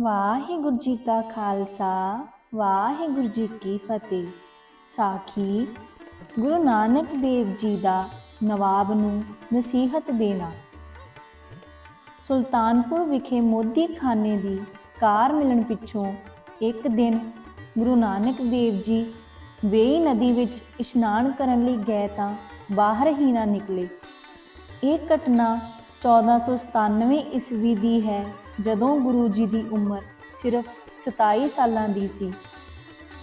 ਵਾਹਿਗੁਰੂ ਜੀ ਕਾ ਖਾਲਸਾ, ਵਾਹਿਗੁਰੂ ਜੀ ਕੀ ਫਤਿਹ। ਸਾਖੀ, ਗੁਰੂ ਨਾਨਕ ਦੇਵ ਜੀ ਦਾ ਨਵਾਬ ਨੂੰ ਨਸੀਹਤ ਦੇਣਾ। ਸੁਲਤਾਨਪੁਰ ਵਿਖੇ ਮੋਦੀ ਖਾਨੇ ਦੀ ਕਾਰ ਮਿਲਣ ਪਿੱਛੋਂ ਇੱਕ ਦਿਨ ਗੁਰੂ ਨਾਨਕ ਦੇਵ ਜੀ ਵੇਈ ਨਦੀ ਵਿੱਚ ਇਸ਼ਨਾਨ ਕਰਨ ਲਈ ਗਏ ਤਾਂ ਬਾਹਰ ਹੀ ਨਾ ਨਿਕਲੇ। ਇਹ ਘਟਨਾ 1497 ਈਸਵੀ ਦੀ ਹੈ। ਜਦੋਂ ਗੁਰੂ ਜੀ ਦੀ ਉਮਰ ਸਿਰਫ 27 ਸਾਲਾਂ ਦੀ ਸੀ,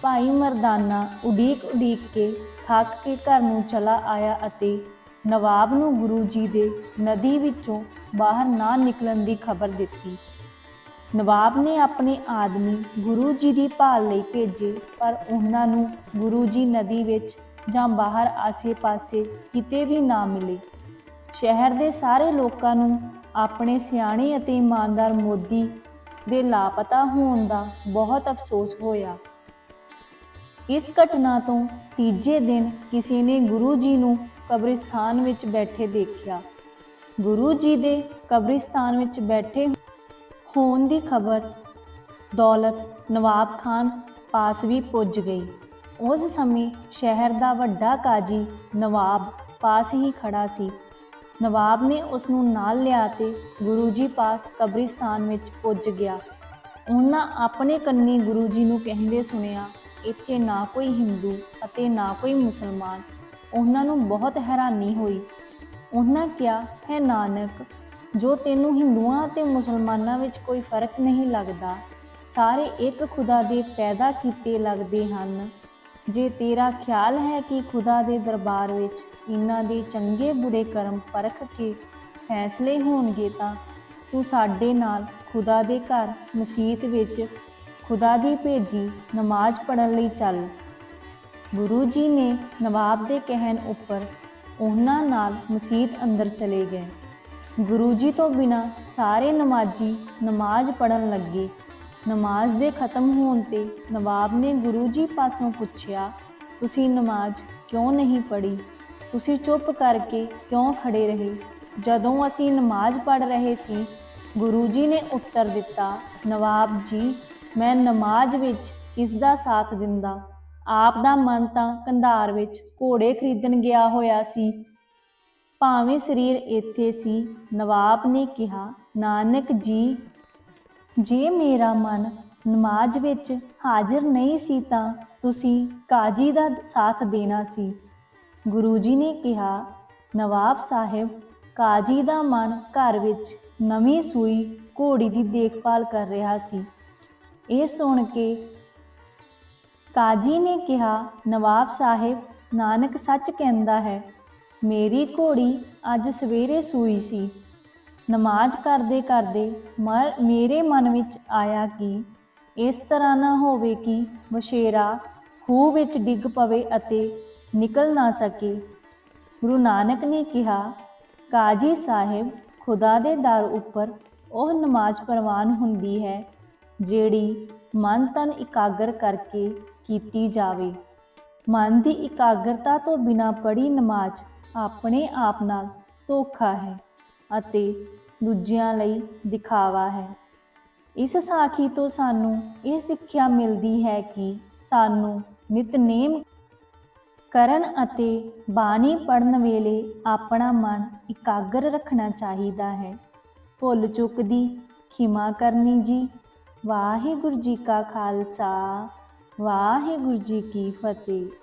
ਭਾਈ ਮਰਦਾਨਾ ਉਡੀਕ ਉਡੀਕ ਕੇ ਥੱਕ ਕੇ ਘਰ ਨੂੰ ਚਲਾ ਆਇਆ ਅਤੇ ਨਵਾਬ ਨੂੰ ਗੁਰੂ ਜੀ ਦੇ ਨਦੀ ਵਿੱਚੋਂ ਬਾਹਰ ਨਾ ਨਿਕਲਣ ਦੀ ਖਬਰ ਦਿੱਤੀ। ਨਵਾਬ ਨੇ ਆਪਣੇ ਆਦਮੀ ਗੁਰੂ ਜੀ ਦੀ ਭਾਲ ਲਈ ਭੇਜੇ, ਪਰ ਉਹਨਾਂ ਨੂੰ ਗੁਰੂ ਜੀ ਨਦੀ ਵਿੱਚ ਜਾਂ ਬਾਹਰ ਆਸੇ-ਪਾਸੇ ਕਿਤੇ ਵੀ ਨਾ ਮਿਲੇ। ਸ਼ਹਿਰ ਦੇ ਸਾਰੇ ਲੋਕਾਂ ਨੂੰ ਆਪਣੇ ਸਿਆਣੇ ਅਤੇ ਇਮਾਨਦਾਰ ਮੋਦੀ ਦੇ ਲਾਪਤਾ ਹੋਣ ਦਾ ਬਹੁਤ ਅਫਸੋਸ ਹੋਇਆ। ਇਸ ਘਟਨਾ ਤੋਂ ਤੀਜੇ ਦਿਨ ਕਿਸੇ ਨੇ ਗੁਰੂ ਜੀ ਨੂੰ ਕਬਰਿਸਤਾਨ ਵਿੱਚ ਬੈਠੇ ਦੇਖਿਆ। ਗੁਰੂ ਜੀ ਦੇ ਕਬਰਿਸਤਾਨ ਵਿੱਚ ਬੈਠੇ ਹੋਣ ਦੀ ਖਬਰ ਦੌਲਤ ਨਵਾਬ ਖਾਨ ਪਾਸ ਵੀ ਪੁੱਜ ਗਈ। ਉਸ ਸਮੇਂ ਸ਼ਹਿਰ ਦਾ ਵੱਡਾ ਕਾਜੀ ਨਵਾਬ ਪਾਸ ਹੀ ਖੜਾ ਸੀ। ਨਵਾਬ ਨੇ ਉਸ ਨੂੰ ਨਾਲ ਲਿਆ ਤੇ ਗੁਰੂ ਜੀ ਪਾਸ ਕਬਰਿਸਤਾਨ ਵਿੱਚ ਪੁੱਜ ਗਿਆ। ਉਹਨਾਂ ਆਪਣੇ ਕੰਨੀ ਗੁਰੂ ਜੀ ਨੂੰ ਕਹਿੰਦੇ ਸੁਣਿਆ, ਇੱਥੇ ਨਾ ਕੋਈ ਹਿੰਦੂ ਅਤੇ ਨਾ ਕੋਈ ਮੁਸਲਮਾਨ। ਉਹਨਾਂ ਨੂੰ ਬਹੁਤ ਹੈਰਾਨੀ ਹੋਈ। ਉਹਨਾਂ ਕਿਹਾ, ਹੈ ਨਾਨਕ, ਜੋ ਤੈਨੂੰ ਹਿੰਦੂਆਂ ਅਤੇ ਮੁਸਲਮਾਨਾਂ ਵਿੱਚ ਕੋਈ ਫ਼ਰਕ ਨਹੀਂ ਲੱਗਦਾ, ਸਾਰੇ ਇੱਕ ਖੁਦਾ ਦੇ ਪੈਦਾ ਕੀਤੇ ਲੱਗਦੇ ਹਨ। ਜੇ ਤੇਰਾ ਖਿਆਲ ਹੈ ਕਿ ਖੁਦਾ ਦੇ ਦਰਬਾਰ ਵਿੱਚ ਇਹਨਾਂ ਦੇ ਚੰਗੇ ਬੁਰੇ ਕਰਮ ਪਰਖ ਕੇ ਫੈਸਲੇ ਹੋਣਗੇ ਤਾਂ ਤੂੰ ਸਾਡੇ ਨਾਲ ਖੁਦਾ ਦੇ ਘਰ ਮਸਜਿਦ ਵਿੱਚ ਖੁਦਾ ਦੀ ਭੇਜੀ ਨਮਾਜ਼ ਪੜ੍ਹਨ ਲਈ ਚੱਲ। ਗੁਰੂ ਜੀ ਨੇ ਨਵਾਬ ਦੇ ਕਹਿਣ ਉੱਪਰ ਉਹਨਾਂ ਨਾਲ ਮਸਜਿਦ ਅੰਦਰ ਚਲੇ ਗਏ। ਗੁਰੂ ਜੀ ਤੋਂ ਬਿਨਾ ਸਾਰੇ ਨਮਾਜ਼ੀ ਨਮਾਜ਼ ਪੜਨ ਲੱਗੇ। ਨਮਾਜ਼ ਦੇ ਖਤਮ ਹੋਣ ਤੇ ਨਵਾਬ ਨੇ ਗੁਰੂ ਜੀ ਪਾਸੋਂ ਪੁੱਛਿਆ, ਤੁਸੀਂ ਨਮਾਜ਼ ਕਿਉਂ ਨਹੀਂ ਪੜ੍ਹੀ? ਤੁਸੀਂ ਚੁੱਪ ਕਰਕੇ ਕਿਉਂ ਖੜੇ ਰਹੇ? ਜਦੋਂ ਅਸੀਂ ਨਮਾਜ਼ ਪੜ੍ਹ ਰਹੇ ਸੀ, ਗੁਰੂ ਜੀ ਨੇ ਉੱਤਰ ਦਿੱਤਾ, ਨਵਾਬ ਜੀ, ਮੈਂ ਨਮਾਜ਼ ਵਿੱਚ ਕਿਸ ਦਾ ਸਾਥ ਦਿੰਦਾ? ਆਪ ਦਾ ਮਨ ਤਾਂ ਕੰਧਾਰ ਵਿੱਚ ਘੋੜੇ ਖਰੀਦਣ ਗਿਆ ਹੋਇਆ ਸੀ। ਭਾਵੇਂ ਸਰੀਰ ਇੱਥੇ ਸੀ, ਨਵਾਬ ਨੇ ਕਿਹਾ, ਨਾਨਕ ਜੀ, ਜੇ ਮੇਰਾ ਮਨ ਨਮਾਜ਼ ਵਿੱਚ ਹਾਜ਼ਰ ਨਹੀਂ ਸੀ ਤਾਂ ਤੁਸੀਂ ਕਾਜੀ ਦਾ ਸਾਥ ਦੇਣਾ ਸੀ। ਗੁਰੂ ਜੀ ਨੇ ਕਿਹਾ, ਨਵਾਬ ਸਾਹਿਬ, ਕਾਜੀ ਦਾ ਮਨ ਘਰ ਵਿੱਚ ਨਵੀਂ ਸੂਈ ਘੋੜੀ ਦੀ ਦੇਖਭਾਲ ਕਰ ਰਿਹਾ ਸੀ। ਇਹ ਸੁਣ ਕੇ ਕਾਜੀ ਨੇ ਕਿਹਾ, ਨਵਾਬ ਸਾਹਿਬ, ਨਾਨਕ ਸੱਚ ਕਹਿੰਦਾ ਹੈ, ਮੇਰੀ ਘੋੜੀ ਅੱਜ ਸਵੇਰੇ ਸੂਈ ਸੀ। ਨਮਾਜ਼ ਕਰਦੇ ਕਰਦੇ ਮੇਰੇ ਮਨ ਵਿੱਚ ਆਇਆ ਕਿ ਇਸ ਤਰ੍ਹਾਂ ਨਾ ਹੋਵੇ ਕਿ ਬਸ਼ੇਰਾ ਖੂਹ ਵਿੱਚ ਡਿੱਗ ਪਵੇ ਅਤੇ ਨਿਕਲ ਨਾ ਸਕੇ। ਗੁਰੂ ਨਾਨਕ ਨੇ ਕਿਹਾ, ਕਾਜੀ ਸਾਹਿਬ ਖੁਦਾ ਦੇ ਦਰ ਉੱਪਰ ਉਹ ਨਮਾਜ਼ ਪ੍ਰਵਾਨ ਹੁੰਦੀ ਹੈ, ਜਿਹੜੀ ਮਨ ਤਨ ਇਕਾਗਰ ਕਰਕੇ ਕੀਤੀ ਜਾਵੇ। ਮਨ ਦੀ ਇਕਾਗਰਤਾ ਤੋਂ ਬਿਨਾ ਪੜੀ ਨਮਾਜ਼ ਆਪਣੇ ਆਪ ਨਾਲ ਧੋਖਾ ਹੈ ਅਤੇ ਦੂਜਿਆਂ ਲਈ ਦਿਖਾਵਾ ਹੈ। ਇਸ ਸਾਖੀ ਤੋਂ ਸਾਨੂੰ ਇਹ ਸਿੱਖਿਆ ਮਿਲਦੀ ਹੈ ਕਿ ਸਾਨੂੰ ਨਿਤਨੇਮ ਕਰਨ ਅਤੇ ਬਾਣੀ ਪੜਨ ਵੇਲੇ ਆਪਣਾ ਮਨ ਇਕਾਗਰ ਰੱਖਣਾ ਚਾਹੀਦਾ ਹੈ। ਭੁੱਲ ਚੁੱਕ ਦੀ ਖਿਮਾ ਕਰਨੀ ਜੀ। ਵਾਹਿਗੁਰੂ ਜੀ ਕਾ ਖਾਲਸਾ, ਵਾਹਿਗੁਰੂ ਜੀ ਕੀ ਫਤਿਹ।